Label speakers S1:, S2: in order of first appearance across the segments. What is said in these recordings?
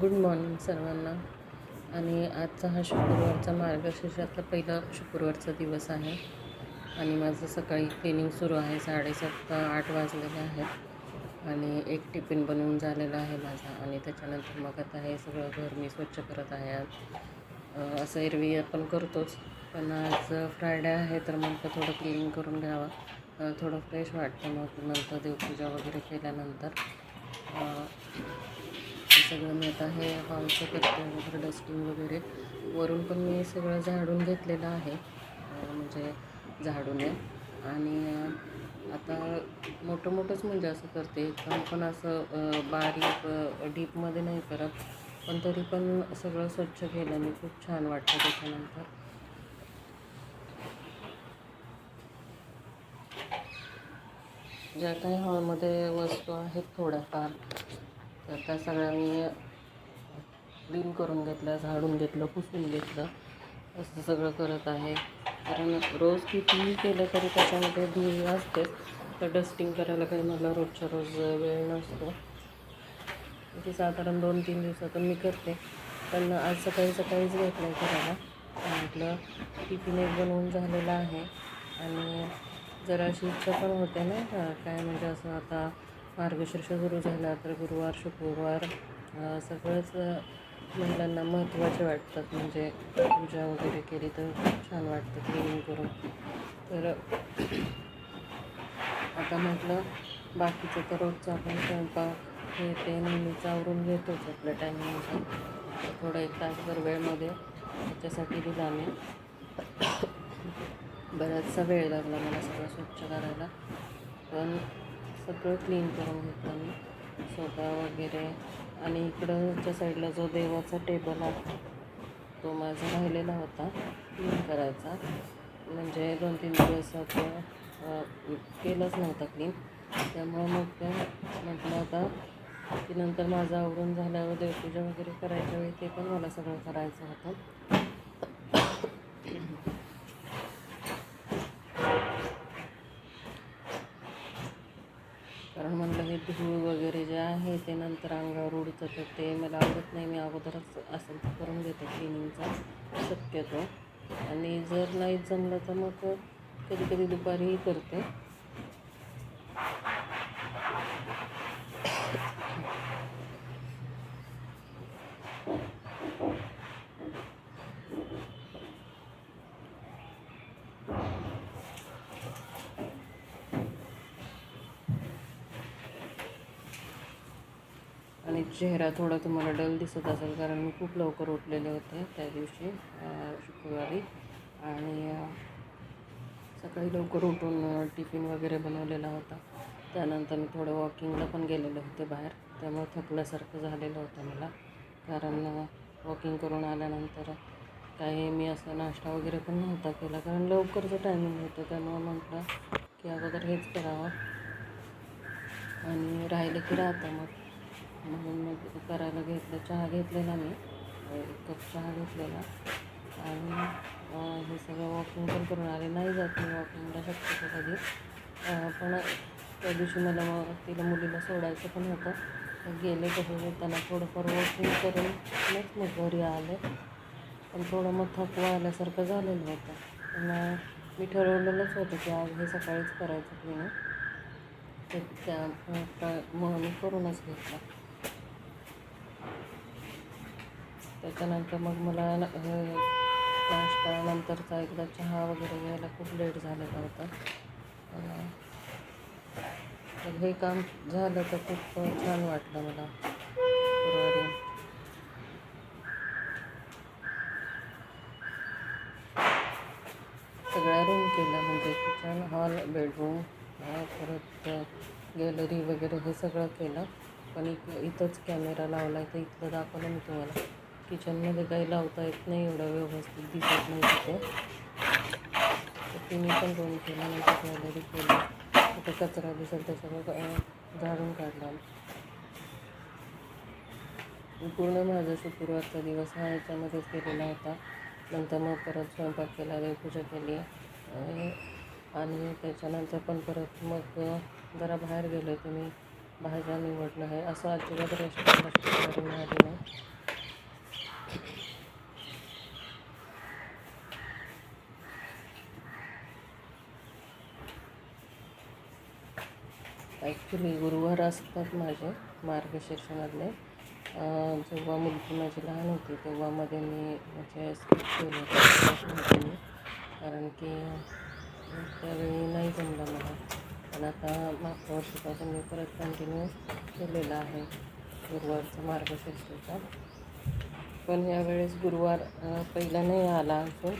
S1: Good morning सर्वांना. आणि आजचा हा शुक्रवारचा मार्गशीर्षातला पहिला शुक्रवारचा दिवस आहे. आणि माझं सकाळी क्लिनिंग सुरू आहे. साडेसात आठ वाजलेले आहेत. आणि एक टिफिन बनवून झालेला आहे माझा. आणि त्याच्यानंतर मग आता हे सगळं घर मी स्वच्छ करत आहे. आज असं एरवी आपण करतोच. पण आज फ्रायडे आहे तर मग थोडं क्लिनिंग करून घ्यावं. थोडं फ्रेश वाटतं. मग नंतर देवपूजा वगैरे केल्यानंतर. सगळं मी आता हे हॉलचं करते वगैरे डस्टिंग वगैरे. वरून पण मी सगळं झाडून घेतलेलं आहे. म्हणजे झाडून. आणि आता मोठं मोठंच म्हणजे असं करते. एकदम पण असं बारीक डीपमध्ये नाही करत. पण तरी पण सगळं स्वच्छ केल्याने खूप छान वाटतं त्याच्यानंतर. ज्या काही हॉलमध्ये वस्तू आहेत थोड्याफार तर त्या सगळ्या मी क्लीन करून घेतलं झाडून घेतलं पुसून घेतलं. असं सगळं करत आहे. कारण रोज कितीही केलं तरी त्याच्यामध्ये धूळ असते तर डस्टिंग करायला काही मला रोजच्या रोज वेळ नसतो. ती साधारण दोन तीन दिवसातून मी करते. पण आज सकाळी सकाळीच घेतलं आहे करायला म्हटलं टिफिन एक बनवून झालेला आहे. आणि जरा अशी इच्छा पण होते ना काय म्हणजे असं आता मार्गशीर्ष सुरू झाला तर गुरुवार शुक्रवार सगळंच महिलांना महत्त्वाचे वाटतात. म्हणजे पूजा वगैरे केली तर खूप छान वाटतं क्लिनिंग करून तर आता म्हटलं बाकीचं तर रोजचं आपण स्वयंपाक हे ते नेहमीच आवरून घेतोच आपल्या टायमिंगचा थोडं एक तासभर वेळमध्ये त्याच्यासाठी दिला मी. बराचसा वेळ लागला मला सगळं स्वच्छ करायला. पण सगळं क्लीन करून घेतलं मी. सोफा वगैरे. आणि इकडंच्या साईडला जो देवाचा टेबल आहे तो माझा राहिलेला होता क्लीन करायचा. म्हणजे दोन तीन दिवस अं, केलंच नव्हतं क्लीन त्यामुळं मग म्हटलं आता की नंतर माझं आवरून झाल्यावर देवपूजा वगैरे करायच्या वेळी ते पण मला सगळं करायचं होतं कारण म्हणलं हे धूळ वगैरे जे आहे ते नंतर अंगावर उडतं तर ते मला आवडत नाही. मी अगोदरच असेल तर करून घेते क्लिनिंगचा शक्यतो. आणि जर नाही जमलं तर मग कधी कधी दुपारीही करते आणि चेहरा थोडा तुम्हाला डल दिसत असेल कारण मी खूप लवकर उठलेले होते त्या दिवशी शुक्रवारी. आणि सकाळी लवकर उठून टिफिन वगैरे बनवलेला होता. त्यानंतर मी थोडं वॉकिंगला पण गेलेले होते बाहेर. त्यामुळे थकल्यासारखं झालेलं होतं मला. कारण वॉकिंग करून आल्यानंतर काही मी असं नाश्ता वगैरे पण नव्हता केला. कारण लवकरचं टायमिंग होतं. त्यामुळं म्हटलं की अगोदर हेच करावं. आणि राहिलं की राहतं मग. म्हणून मग करायला घेतलं. चहा घेतलेला मी. एक कप चहा घेतलेला. आणि हे सगळं वॉकिंग पण करून आले. नाही जात मी वॉकिंगला शक्यतो कधी. पण त्या दिवशी मला मग तिला मुलीला सोडायचं पण होतं. गेले तसे त्यांना थोडंफार वॉकिंग करून मग मग घरी आले. पण थोडं मग थकवा आल्यासारखं झालेलं होतं. पण मी ठरवलेलंच होतं की आज हे सकाळीच करायचं क्लिनिक ते त्या मग मी करूनच घेतला. त्याच्यानंतर मग मला हे नाश्ता नंतरचा एकदा चहा वगैरे घ्यायला खूप लेट झालेला होता तर हे काम झालं तर खूप छान वाटलं मला. गुरुवारी. सगळ्या रूम केल्या म्हणजे किचन हॉल बेडरूम परत गॅलरी वगैरे हे सगळं केलं. पण इथंच कॅमेरा लावला आहे तर इथलं दाखवलं मी तुम्हाला. किचनमध्ये काही लावता येत नाही एवढं व्यवस्थित दिसत नाही तिथे. ते मी पण दोन केलं नाही गॅलरी केली. तिथे कचरा दिसेल त्याच्यामुळे झाडून काढला. पूर्ण माझा शुक्रवारचा दिवस हा याच्यामध्येच केलेला होता. नंतर मग परत स्वयंपाक केला देवपूजा केली. आणि त्याच्यानंतर पण परत मग जरा बाहेर गेले तुम्ही मी. भाज्या निवडणं आहे. असं अजिबात रेस्टॉरंट मिळाली नाही. ॲक्च्युली गुरुवार असतात माझे मार्गशीर्षमधले. जेव्हा मुलगी माझी लहान होती तेव्हा मध्ये मी म्हणजे स्किप केलं होतं कारण की त्यावेळी नाही जमलं मला. पण आता मागच्या वर्षीपासून मी परत कंटिन्यू केलेलं आहे गुरुवारचा मार्गशीर्षचा पण यावेळेस गुरुवार पहिला नाही आला अजून.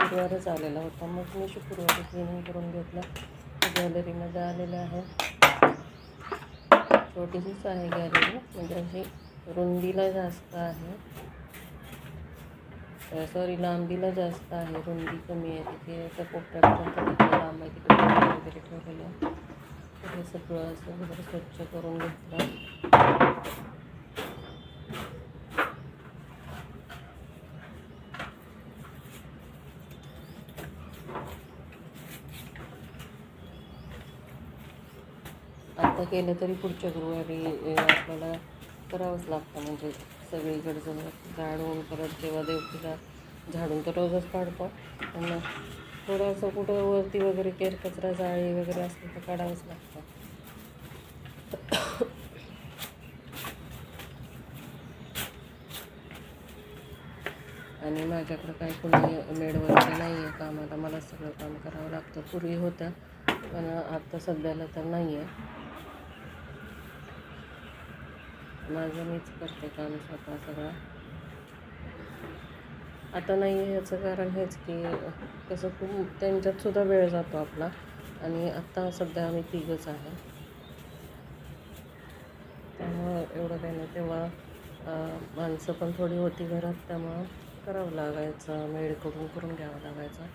S1: गुरुवारच आलेला होता. मग मी शुक्रवारी क्लिनिंग करून घेतलं. ज्वेलरीमध्ये आलेलं आहे. छोटीशीच आहे गॅलरी म्हणजे अशी रुंदीला जास्त आहे. सॉरी लांबीला जास्त आहे. रुंदी कमी आहे. तिथे असं कोपऱ्यापर्यंत लांब आहे. तिकडे वगैरे ठेवलेलं आहे. हे सगळं असं वगैरे स्वच्छ करून घेतलं. आता केलं तरी पुढच्या गुरुवारी आपल्याला करावंच लागतं. म्हणजे सगळीकडचं झाडून परत जेव्हा देवतीला झाडून तर रोजच काढतो. पण थोडंसं कुठं वरती वगैरे केर कचरा जाळी वगैरे असलं तर काढावंच लागतं. आणि माझ्याकडं काही कोणी मेड वगैरे नाही आहे कामाला मला सगळं काम करावं लागतं. पूर्वी होतं पण आत्ता सध्याला तर नाही आहे माझं मीच करते काम स्वतः सगळं. आता नाही आहे याचं कारण हेच की कसं खूप त्यांच्यात सुद्धा वेळ जातो आपला. आणि आत्ता सध्या आम्ही तिघंच आहे. त्यामुळं एवढं काही नाही. तेव्हा माणसं पण थोडी होती घरात त्यामुळं करावं लागायचं. मेडकडून करून घ्यावं लागायचं.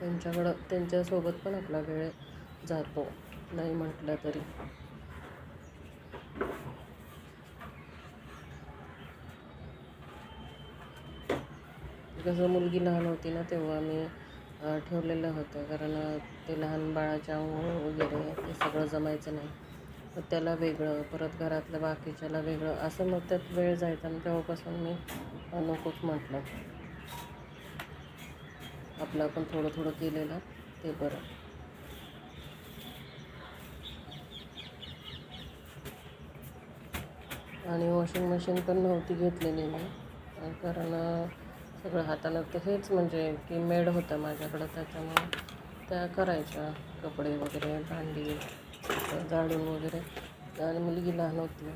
S1: त्यांच्याकडं त्यांच्यासोबत पण आपला वेळ जातो. नाही म्हटलं तरी. कसं मुलगी लहान होती ना तेव्हा मी ठेवलेलं होतं. कारण ते लहान बाळाच्या अंघोळ वगैरे ते सगळं जमायचं नाही. मग त्याला वेगळं परत घरातलं बाकीच्याला वेगळं असं मग त्यात वेळ जायचा. आणि तेव्हापासून मी नकोच म्हटलं. आपलं आपण थोडं थोडं केलेलं ते बरं. आणि वॉशिंग मशीन पण नव्हती घेतलेली मी. कारण सगळं हातानं तर हेच म्हणजे की मेड होतं माझ्याकडं त्याच्यामुळं त्या करायच्या कपडे वगैरे भांडी झाडून वगैरे. आणि मुलगी लहान होती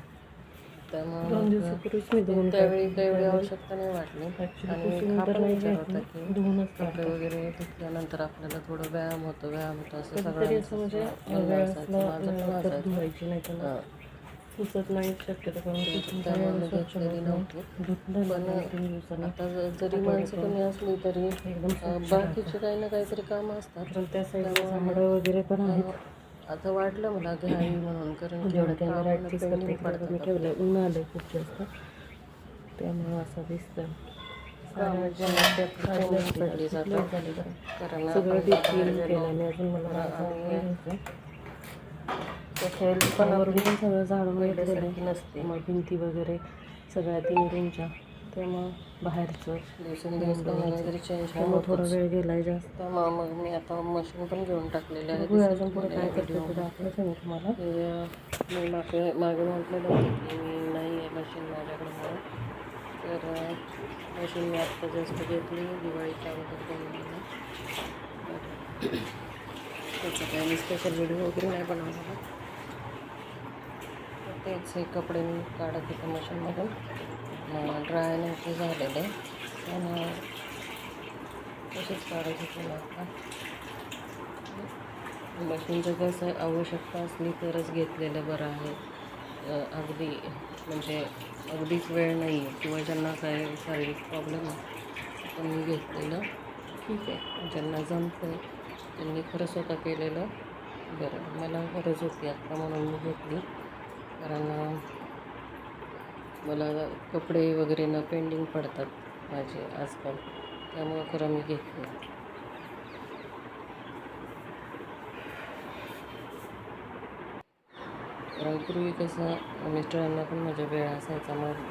S1: त्यामुळं त्यावेळी काही एवढी आवश्यकता नाही वाटली. आणि हा पण विचार होता की कपडे. वगैरे धुतल्यानंतर आपल्याला थोडं व्यायाम होतो व्यायाम होतो असं
S2: असं म्हणजे वेळ
S1: माझं
S2: सुचत नाही शक्यतो करून
S1: मी पण आता जरी माणसं कमी असली तरी बाकीचे काही ना काहीतरी कामं असतात.
S2: पण त्या साईडला झाडं वगैरे पण आहेत.
S1: आता वाटलं मला घ्यावी म्हणून कारण की
S2: जेवढं कॅमेरा मी ठेवलं ऊन आलं खूप जास्त. त्यामुळं असं दिसतं
S1: कारण
S2: सगळं
S1: गेलो,
S2: केलं आणि अजून मला सगळं झाडून घेतलेलं
S1: नसते.
S2: मग भिंती वगैरे सगळ्या तीन रूमच्या त्यामुळं बाहेरचं
S1: दिवसेंदिवस चेंज
S2: त्यामुळे थोडा वेळ गेलाय जास्त.
S1: त्यामुळं मग मी आता मशीन पण घेऊन टाकलेलं आहे
S2: बघूया अजून पुढे काय करते ते दाखवायचं मी तुम्हाला.
S1: मी मागे मागे म्हटलेलं होतं की मी नाही आहे मशीन माझ्याकडे म्हणून. तर अ, मशीन मी आत्ता जस्ट घेतली. दिवाळीच्या अगोदर बनवलेलं. तर त्याचं काही मी स्पेशल व्हिडिओ वगैरे नाही बनवलेला तर तेच हे कपडे मी काढत होते मशीनमधून. ड्राय नव्हते झालेले. त्यांना तसेच काढत होते आता. मशीनचं कसं आवश्यकता असली तरच घेतलेलं बरं आहे. अगदी म्हणजे अगदीच वेळ नाही आहे किंवा ज्यांना काय शारीरिक प्रॉब्लेम आहे त्यांनी घेतलेलं. ठीक आहे. ज्यांना जमतं आहे त्यांनी खरं स्वतः केलेलं. बरं मला गरज होती आत्ता म्हणून मी घेतली. कारण मला कपडे वगैरे न पेंडिंग पडतात माझे आजकाल. त्यामुळं खरं मी घेतली कारण पूर्वी कसं मिस्टरांना पण माझ्या वेळ असायचा. मग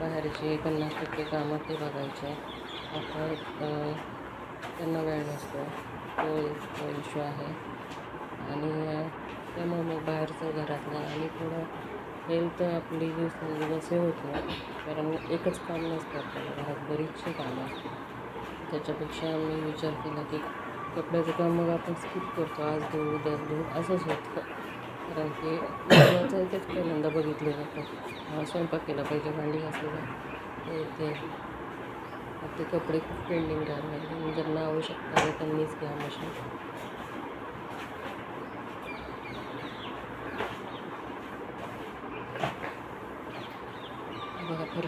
S1: बाहेरचे पन्नास टक्के कामं ते बघायचे. आता त्यांना वेळ नसतो. तो इश्यू आहे. आणि त्यामुळे मग बाहेरचं घरातलं आणि थोडं हेल्थ आपली दिवसेंदिवस हे होतं. कारण एकच काम नसतं आपल्या घरात बरीचशी कामं असतात. त्याच्यापेक्षा मी विचार केला की कपड्याचं काम मग आपण स्किप करतो. आज धुऊ उद्या धुऊ असंच होतं. कारण की महत्त्वाचं तेच पहिल्यांदा बघितलं जातं. स्वयंपाक केला पाहिजे भांडी घासली ते ते. कपडे खूप पेंडिंग राहिले ज्यांना आवश्यकता आहे त्यांनीच घ्या मशीन.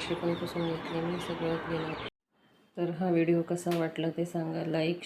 S1: बघा पण पुसून घेतली मी सगळ्यात गेलं तर हा व्हिडिओ कसा वाटला ते सांगा. लाईक